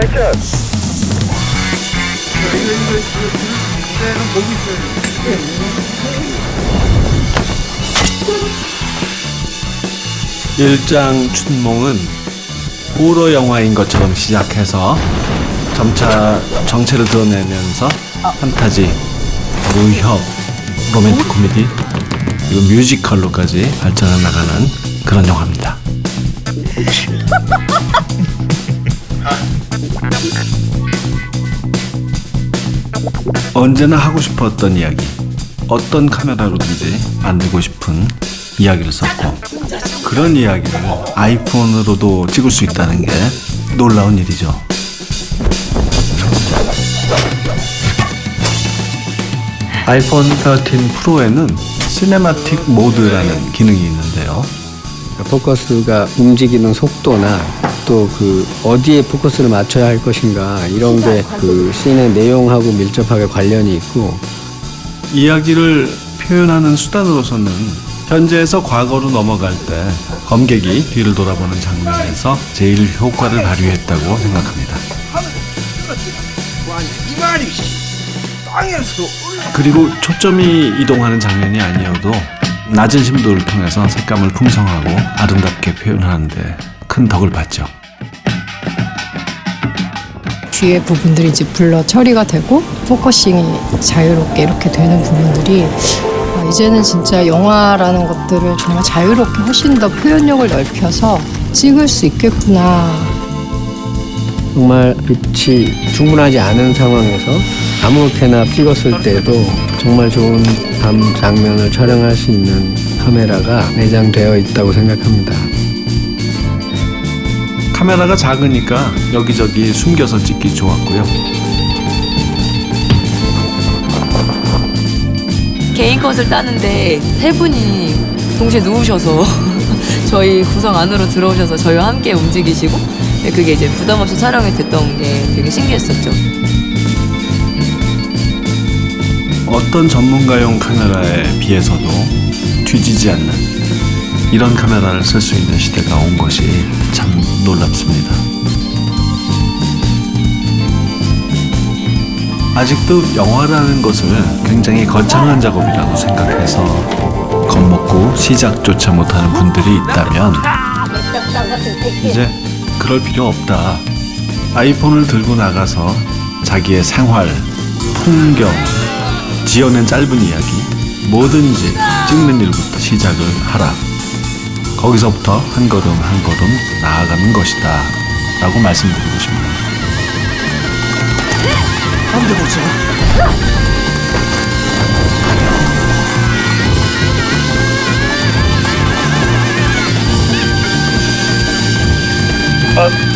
액션. 일장 춘몽은 호러 영화인 것처럼 시작해서 점차 정체를 드러내면서 판타지, 무협, 로맨틱 코미디 그리고 뮤지컬로까지 발전해 나가는 그런 영화입니다. 언제나 하고 싶었던 이야기, 어떤 카메라로든지 만들고 싶은 이야기를 썼고 그런 이야기를 아이폰으로도 찍을 수 있다는 게 놀라운 일이죠. 아이폰 13 프로에는 시네마틱 모드라는 기능이 있는데요. 포커스가 움직이는 속도나 또 그 어디에 포커스를 맞춰야 할 것인가 이런 게 그 씬의 내용하고 밀접하게 관련이 있고 이야기를 표현하는 수단으로서는 현재에서 과거로 넘어갈 때 검객이 뒤를 돌아보는 장면에서 제일 효과를 발휘했다고 생각합니다. 그리고 초점이 이동하는 장면이 아니어도 낮은 심도를 통해서 색감을 풍성하고 아름답게 표현하는데 큰 덕을 봤죠. 뒤에 부분들이 이제 블러 처리가 되고 포커싱이 자유롭게 이렇게 되는 부분들이 아, 이제는 진짜 영화라는 것들을 정말 자유롭게 훨씬 더 표현력을 넓혀서 찍을 수 있겠구나. 정말 빛이 충분하지 않은 상황에서 아무렇게나 찍었을 때도 정말 좋은 밤 장면을 촬영할 수 있는 카메라가 내장되어 있다고 생각합니다. 카메라가 작으니까 여기저기 숨겨서 찍기 좋았고요. 개인 컷을 따는데 세 분이 동시에 누우셔서 저희 구성 안으로 들어오셔서 저희와 함께 움직이시고 네, 그게 이제 부담 없이 촬영이 됐던 게 되게 신기했었죠. 어떤 전문가용 카메라에 비해서도 뒤지지 않는 이런 카메라를 쓸 수 있는 시대가 온 것이 참 놀랍습니다. 아직도 영화라는 것을 굉장히 거창한 작업이라고 생각해서 겁먹고 시작조차 못하는 분들이 있다면 이제 그럴 필요 없다. 아이폰을 들고 나가서 자기의 생활, 풍경, 지어낸 짧은 이야기 뭐든지 찍는 일부터 시작을 하라. 거기서부터 한 걸음 한 걸음 나아가는 것이다. 라고 말씀드리고 싶네요. 아,